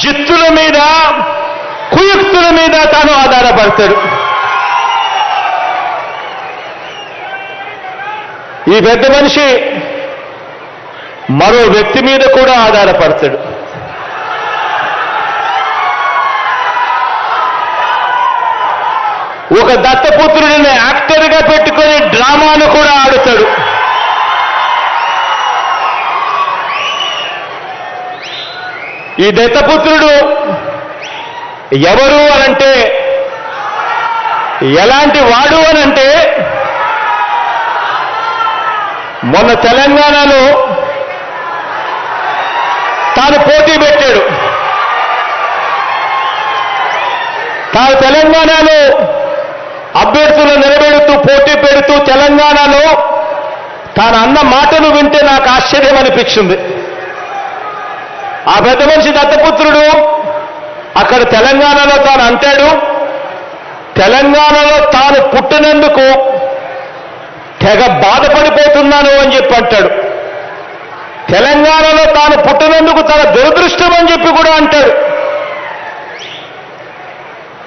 జిత్తుల మీద కుయుక్తుల మీద తాను ఆధారపడతాడు. ఈ పెద్ద మనిషి మరో వ్యక్తి మీద కూడా ఆధారపడతాడు. ఒక దత్తపుత్రుడిని యాక్టర్గా పెట్టుకొని డ్రామాను కూడా ఆడుతాడు. ఈ దత్తపుత్రుడు ఎవరు అనంటే ఎలాంటి వాడు అనంటే మొన్న తెలంగాణలో తాను పోటీ పెట్టాడు. తాను తెలంగాణలో అభ్యర్థులు నిలబెడుతూ పోటీ పెడుతూ తెలంగాణలో తాను అన్న మాటలు వింటే నాకు ఆశ్చర్యం అనిపించింది. ఆ పెద్ద మనిషి దత్తపుత్రుడు అక్కడ తెలంగాణలో తాను అంటాడు తెలంగాణలో తాను పుట్టినందుకు తెగ బాధపడిపోతున్నాను అని చెప్పి అంటాడు. తెలంగాణలో తాను పుట్టినందుకు తన దురదృష్టం అని చెప్పి కూడా అంటాడు.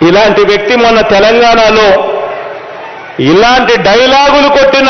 ఇలాంటి వ్యక్తి మొన్న తెలంగాణలో ఇలాంటి డైలాగులు కొట్టిన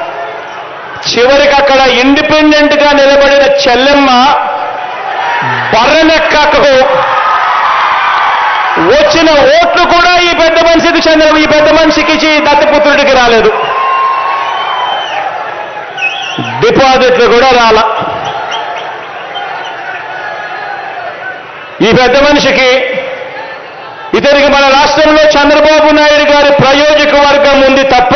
చివరికి అక్కడ ఇండిపెండెంట్గా నిలబడిన చెల్లెమ్మ బర్రెనెక్కకు వచ్చిన ఓట్లు కూడా ఈ పెద్ద మనిషికి చెందిన ఈ పెద్ద మనిషికి ఈ దత్తపుత్రుడికి రాలేదు. డిపాజిట్లు కూడా రాల. ఈ పెద్ద మనిషికి ఇతనికి మన రాష్ట్రంలో చంద్రబాబు నాయుడు గారి ప్రయోజక వర్గం ఉంది తప్ప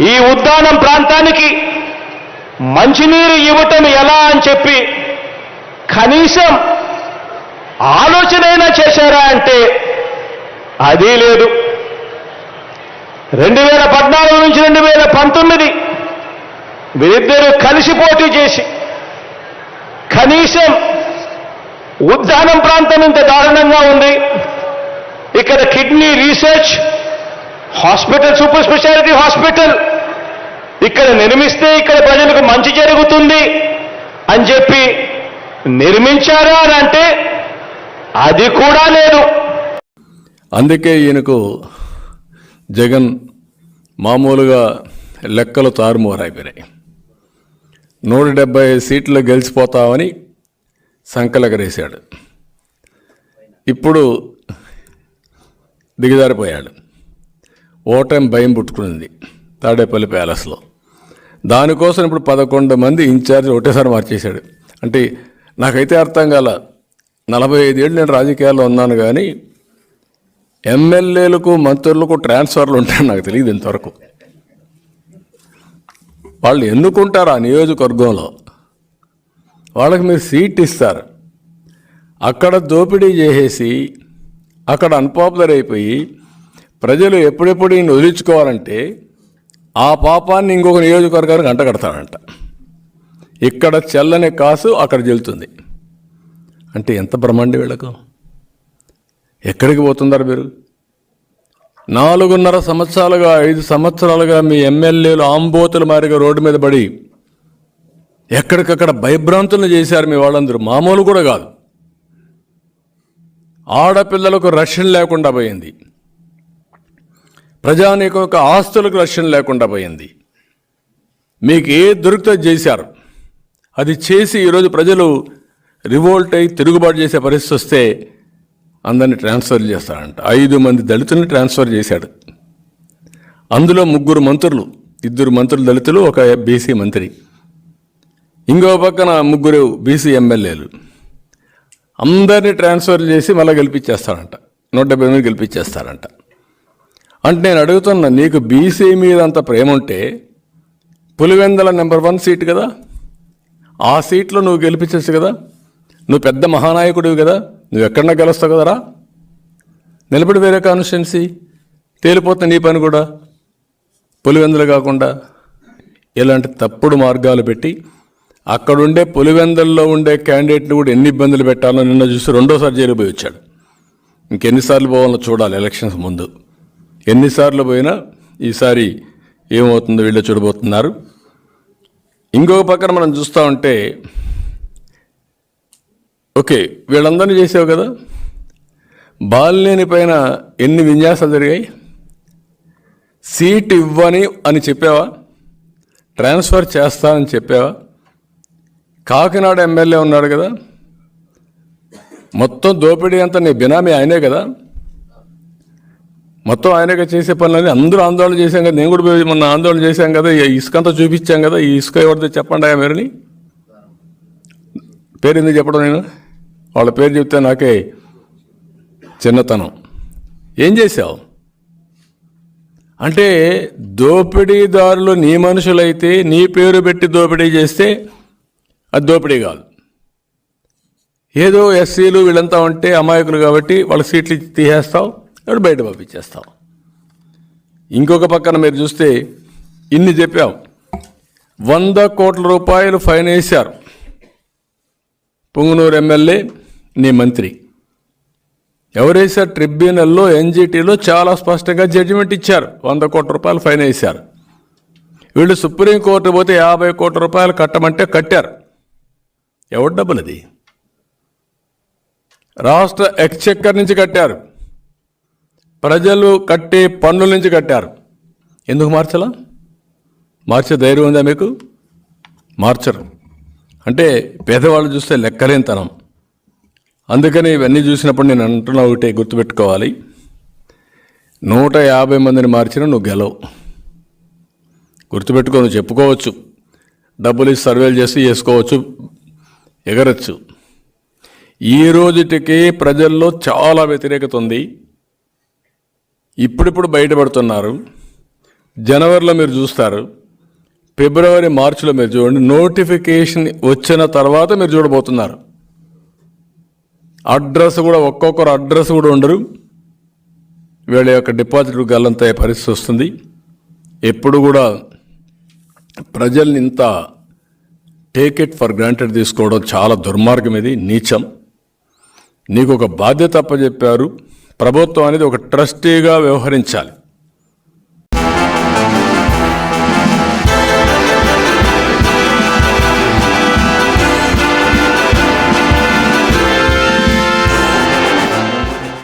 ఈ ఉద్దానం ప్రాంతానికి మంచినీరు ఇవ్వటం ఎలా అని చెప్పి కనీసం ఆలోచనైనా చేశారా అంటే అది లేదు. రెండు వేల పద్నాలుగు నుంచి రెండు వేల పంతొమ్మిది వీరిద్దరూ కలిసి పోటీ చేసి కనీసం ఉద్దానం ప్రాంతం ఇంత దారుణంగా ఉంది. ఇక్కడ kidney research hospital super speciality hospital. ఇక్కడ నిర్మిస్తే ఇక్కడ ప్రజలకు మంచి జరుగుతుంది అని చెప్పి నిర్మించారా అని అంటే అది కూడా లేదు. అందుకే ఈయనకు జగన్ మామూలుగా లెక్కలు తారుమారైపోయినాయి. నూట డెబ్బై ఐదు సీట్లు గెలిచిపోతామని సంకలకరేశాడు. ఇప్పుడు దిగజారిపోయాడు. ఓటమి భయం పుట్టుకుంది తాడేపల్లి ప్యాలెస్లో. దానికోసం ఇప్పుడు పదకొండు మంది ఇన్ఛార్జ్ ఒకటేసారి మార్చేశాడు. అంటే నాకైతే అర్థం కాల నలభై ఐదేళ్ళు నేను రాజకీయాల్లో ఉన్నాను కానీ ఎమ్మెల్యేలకు మంత్రులకు ట్రాన్స్ఫర్లు ఉంటాయని నాకు తెలియదు ఇంతవరకు. వాళ్ళు ఎన్నుకుంటారు ఆ నియోజకవర్గంలో? వాళ్ళకి మీరు సీట్ ఇస్తారు. అక్కడ దోపిడీ చేసేసి అక్కడ అన్పాపులర్ అయిపోయి ప్రజలు ఎప్పుడెప్పుడు ఈయన వదిలించుకోవాలంటే ఆ పాపాన్ని ఇంకొక నియోజకవర్గానికి అంటగడతాడంట ఇక్కడ చల్లని కాసు అక్కడ చెల్లుతుంది అంటే ఎంత బ్రహ్మాండి వీళ్ళకు? ఎక్కడికి పోతున్నారు మీరు? నాలుగున్నర సంవత్సరాలుగా ఐదు సంవత్సరాలుగా మీ ఎమ్మెల్యేలు ఆంబోతుల మారిగా రోడ్డు మీద పడి ఎక్కడికక్కడ భయభ్రాంతులను చేశారు మీ వాళ్ళందరూ. మామూలు కూడా కాదు. ఆడపిల్లలకు రక్షణ లేకుండా పోయింది. ప్రజానీకం యొక్క ఆస్తులకు రక్షణ లేకుండా పోయింది. మీకు ఏ దొరికితే చేశారు? అది చేసి ఈరోజు ప్రజలు రివోల్ట్ అయి తిరుగుబాటు చేసే పరిస్థితి వస్తే అందరిని ట్రాన్స్ఫర్ చేస్తాడంట ఐదు మంది దళితుల్ని ట్రాన్స్ఫర్ చేశాడు. అందులో ముగ్గురు మంత్రులు ఇద్దరు మంత్రులు దళితులు ఒక బీసీ మంత్రి. ఇంకో పక్కన ముగ్గురు బీసీ ఎమ్మెల్యేలు. అందరినీ ట్రాన్స్ఫర్ చేసి మళ్ళీ గెలిపించేస్తారంట. నూట డెబ్బై మంది గెలిపించేస్తారంట. అంటే నేను అడుగుతున్నా నీకు బీసీ మీద అంత ప్రేమ ఉంటే పులివెందల నెంబర్ వన్ సీట్ కదా? ఆ సీట్లో నువ్వు గెలిపించచ్చు కదా? నువ్వు పెద్ద మహానాయకుడివి కదా? నువ్వు ఎక్కడన్నా గెలుస్తావు కదరా? నిలబడి వేరే కాన్స్టిట్యున్సీ తేలిపోతుంది నీ పని కూడా. పులివెందులు కాకుండా ఇలాంటి తప్పుడు మార్గాలు పెట్టి అక్కడుండే పులివెందల్లో ఉండే క్యాండిడేట్లు కూడా ఎన్ని ఇబ్బందులు పెట్టాలో నిన్న చూసి రెండోసారి జైలుపోయి వచ్చాడు. ఇంకెన్నిసార్లు పోవాలో చూడాలి ఎలక్షన్స్ ముందు. ఎన్నిసార్లు పోయినా ఈసారి ఏమవుతుందో వీళ్ళు చూడబోతున్నారు. ఇంకొక పక్కన మనం చూస్తూ ఉంటే ఓకే వీళ్ళందరినీ చేసావు కదా? బాలినేని పైన ఎన్ని విన్యాసాలు జరిగాయి? సీట్ ఇవ్వని అని చెప్పావా? ట్రాన్స్ఫర్ చేస్తానని చెప్పావా? కాకినాడ ఎమ్మెల్యే ఉన్నాడు కదా? మొత్తం దోపిడీ అంతా నీ బినామీ ఆయనే కదా? మొత్తం ఆయనగా చేసే పనులని అందరూ ఆందోళన చేశాం కదా. నేను కూడా పోయి మొన్న ఆందోళన చేశాం కదా. ఈ ఇసుకంతా చూపించాం కదా. ఈ ఇసుక ఎవరిదో చెప్పండి ఆయన మీరుని. పేరు ఎందుకు చెప్పడం నేను? వాళ్ళ పేరు చెప్తే నాకే చిన్నతనం. ఏం చేశావు? అంటే దోపిడీదారులు నీ మనుషులైతే నీ పేరు పెట్టి దోపిడీ చేస్తే అది దోపిడీ కాదు. ఏదో ఎస్సీలు వీళ్ళంతా ఉంటే అమాయకులు కాబట్టి వాళ్ళ సీట్లు తీసేస్తావు. అప్పుడు బయట పంపించేస్తావు ఇంకొక పక్కన మీరు చూస్తే ఇన్ని చెప్పాం. వంద కోట్ల రూపాయలు ఫైన్ వేశారు. పొంగునూరు ఎమ్మెల్యే నీ మంత్రి. ఎవరేసారు ట్రిబ్యునల్లో ఎన్జిటీలో చాలా స్పష్టంగా జడ్జిమెంట్ ఇచ్చారు. వంద కోట్ల రూపాయలు ఫైన్ వేశారు. వీళ్ళు సుప్రీంకోర్టు పోతే యాభై కోట్ల రూపాయలు కట్టమంటే కట్టారు. ఎవరి డబ్బులు అది రాష్ట్ర ఎక్స్చెక్కర్ నుంచి కట్టారు. ప్రజలు కట్టే పన్నుల నుంచి కట్టారు. ఎందుకు మార్చలా? మార్చే ధైర్యం ఉందా మీకు? మార్చరు. అంటే పేదవాళ్ళు చూస్తే లెక్కలేనితనం. అందుకని ఇవన్నీ చూసినప్పుడు నేను అంటున్నా ఒకటే గుర్తుపెట్టుకోవాలి. నూట యాభై మందిని మార్చినా నువ్వు గెలవు. గుర్తుపెట్టుకొని నువ్వు చెప్పుకోవచ్చు. డబ్బులు ఇచ్చి సర్వేలు చేసి చేసుకోవచ్చు. ఎగరచ్చు. ఈ రోజుటికి ప్రజల్లో చాలా వ్యతిరేకత ఉంది. ఇప్పుడిప్పుడు బయటపడుతున్నారు. జనవరిలో మీరు చూస్తారు. ఫిబ్రవరి మార్చిలో మీరు చూడండి. నోటిఫికేషన్ వచ్చిన తర్వాత మీరు చూడబోతున్నారు. అడ్రస్ కూడా ఒక్కొక్కరు అడ్రస్ కూడా ఉండరు. వీళ్ళ యొక్క డిపాజిట్ గల్లంత పరిస్థితి వస్తుంది? ఎప్పుడు కూడా ప్రజల్ని ఇంత టేక్ ఇట్ ఫర్ గ్రాంటెడ్ తీసుకోవడం చాలా దుర్మార్గం ఇది నీచం. నీకు ఒక బాధ్యత అప్పచెప్పారు. ప్రభుత్వం అనేది ఒక ట్రస్టీగా వ్యవహరించాలి.